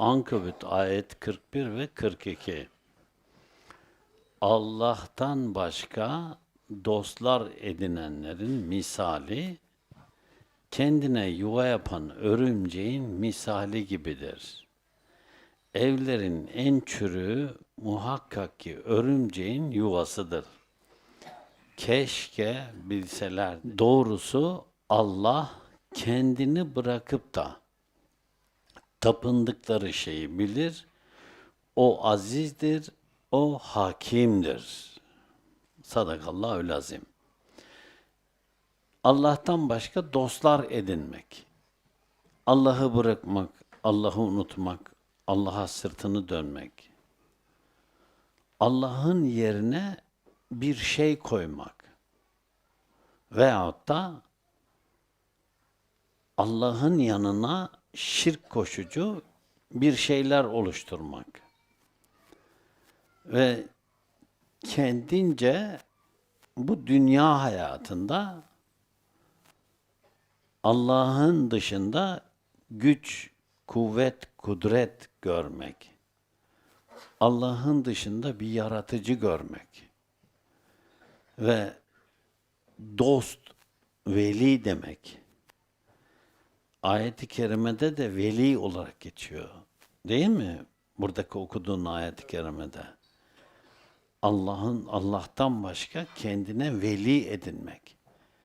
Ankabut ayet 41 ve 42. Allah'tan başka dostlar edinenlerin misali kendine yuva yapan örümceğin misali gibidir. Evlerin en çürüğü muhakkak ki örümceğin yuvasıdır. Keşke bilseler. Doğrusu Allah kendini bırakıp da tapındıkları şeyi bilir. O azizdir, o hakimdir. Sadakallahu lazim. Allah'tan başka dostlar edinmek. Allah'ı bırakmak, Allah'ı unutmak, Allah'a sırtını dönmek. Allah'ın yerine bir şey koymak. Veyahut da Allah'ın yanına şirk koşucu bir şeyler oluşturmak. Ve kendince bu dünya hayatında Allah'ın dışında güç, kuvvet, kudret görmek. Allah'ın dışında bir yaratıcı görmek. Ve dost, veli demek. Ayet-i kerimede de veli olarak geçiyor. Değil mi? Buradaki okuduğun ayet-i kerimede. Allah'ın Allah'tan başka kendine veli edinmek.